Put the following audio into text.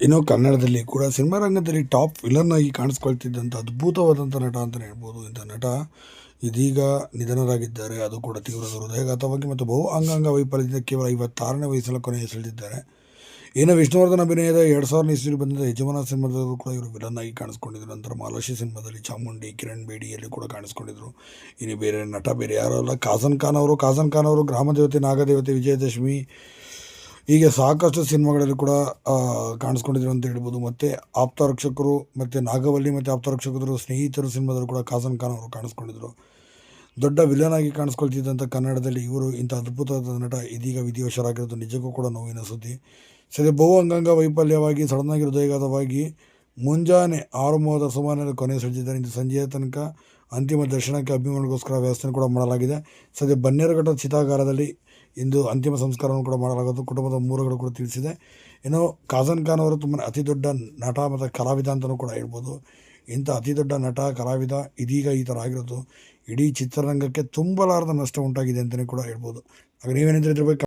ಇನ್ನು ಕನ್ನಡದಲ್ಲಿ ಕೂಡ ಸಿನಿಮಾ ರಂಗದಲ್ಲಿ ಟಾಪ್ ವಿಲನ್ ಆಗಿ ಕಾಣಿಸ್ಕೊಳ್ತಿದ್ದಂಥ ಅದ್ಭುತವಾದಂಥ ನಟ ಅಂತಲೇ ಹೇಳ್ಬೋದು. ಇಂಥ ನಟ ಇದೀಗ ನಿಧನರಾಗಿದ್ದಾರೆ. ಅದು ಕೂಡ ತೀವ್ರ ಹೃದಯಘಾತವಾಗಿ ಮತ್ತು ಬಹು ಅಂಗಾಂಗ ವೈಫಲ್ಯದಿಂದ ಕೇವಲ ಐವತ್ತಾರನೇ ವಯಸ್ಸಲ್ಲಿ ಕೊನೆಯುಸಿಳಿದಿದ್ದಾರೆ ಇನ್ನು ವಿಷ್ಣುವರ್ಧನ್ ಅಭಿನಯದ ಎರಡು ಸಾವಿರದ ಇಸ್ವಿ ಬಂದಿದ್ದ ಯಜಮಾನ ಸಿನಿಮಾದಲ್ಲೂ ಕೂಡ ಇವರು ವಿಲನ್ ಆಗಿ ಕಾಣಿಸ್ಕೊಂಡಿದ್ರು. ನಂತರ ಮಾಲಾಶಿ ಸಿನಿಮಾದಲ್ಲಿ ಚಾಮುಂಡಿ, ಕಿರಣ್ ಬೇಡಿಯಲ್ಲಿ ಕೂಡ ಕಾಣಿಸ್ಕೊಂಡಿದ್ರು. ಇನ್ನು ಬೇರೆ ನಟ ಬೇರೆ ಯಾರೂ ಅಲ್ಲ. ಕಾಸನ್ ಖಾನ್ ಅವರು ಕಾಸನ್ ಖಾನ್ ಅವರು ಗ್ರಾಮದೇವತೆ ನಾಗದೇವತೆ, ವಿಜಯದಶಮಿ ಹೀಗೆ ಸಾಕಷ್ಟು ಸಿನಿಮಾಗಳಲ್ಲಿ ಕೂಡ ಕಾಣಿಸ್ಕೊಂಡಿದ್ರು ಅಂತ ಹೇಳ್ಬೋದು. ಮತ್ತು ಆಪ್ತರಕ್ಷಕರು, ಮತ್ತು ನಾಗವಲ್ಲಿ ಮತ್ತು ಆಪ್ತರಕ್ಷಕರು, ಸ್ನೇಹಿತರು ಸಿನಿಮಾದಲ್ಲೂ ಕೂಡ ಕಾಸನ್ ಖಾನ್ ಅವರು ಕಾಣಿಸ್ಕೊಂಡಿದ್ರು. ದೊಡ್ಡ ವಿಲನ್ ಆಗಿ ಕಾಣಿಸ್ಕೊಳ್ತಿದ್ದಂಥ ಕನ್ನಡದಲ್ಲಿ ಇವರು ಇಂಥ ಅದ್ಭುತವಾದ ನಟ ಇದೀಗ ವಿಧಿವಶರಾಗಿರೋದು ನಿಜಕ್ಕೂ ಕೂಡ ನೋವಿನ ಸುದ್ದಿ. ಸದ್ಯ ಬಹು ಅಂಗಾಂಗ ವೈಫಲ್ಯವಾಗಿ, ಸಡನ್ನಾಗಿ ಹೃದಯಘಾತವಾಗಿ ಮುಂಜಾನೆ ಆರು ಮೂವತ್ತರ ಸುಮಾರಿನಲ್ಲಿ ಕೊನೆ ಸೆಳೆದಿದ್ದಾರೆ ಇಂದು ಸಂಜೆಯ ತನಕ ಅಂತಿಮ ದರ್ಶನಕ್ಕೆ ಅಭಿಮಾನಿಗೋಸ್ಕರ ವ್ಯವಸ್ಥೆ ಕೂಡ ಮಾಡಲಾಗಿದೆ. ಸದ್ಯ ಬನ್ನೇರುಘಟ್ಟ ಚಿತಾಗಾರದಲ್ಲಿ ಇಂದು ಅಂತಿಮ ಸಂಸ್ಕಾರವನ್ನು ಕೂಡ ಮಾಡಲಾಗುವುದು. ಕುಟುಂಬದ ಮೂಲಗಳು ಕೂಡ ತಿಳಿಸಿದೆ. ಇನ್ನು ಕಾಜನ್ ಖಾನ್ ಅವರು ತುಂಬ ಅತಿ ದೊಡ್ಡ ನಟ ಮತ್ತು ಕಲಾವಿದ ಅಂತಲೂ ಕೂಡ ಹೇಳ್ಬೋದು. ಇಂಥ ಅತಿ ದೊಡ್ಡ ನಟ, ಕಲಾವಿದ ಇದೀಗ ಈ ಥರ ಆಗಿರೋದು ಇಡೀ ಚಿತ್ರರಂಗಕ್ಕೆ ತುಂಬಲಾರದ ನಷ್ಟ ಉಂಟಾಗಿದೆ ಅಂತಲೇ ಕೂಡ ಹೇಳ್ಬೋದು. ಹಾಗೆ ನೀವೇನಿದ್ರೆ ಇದ್ರ ಬಗ್ಗೆ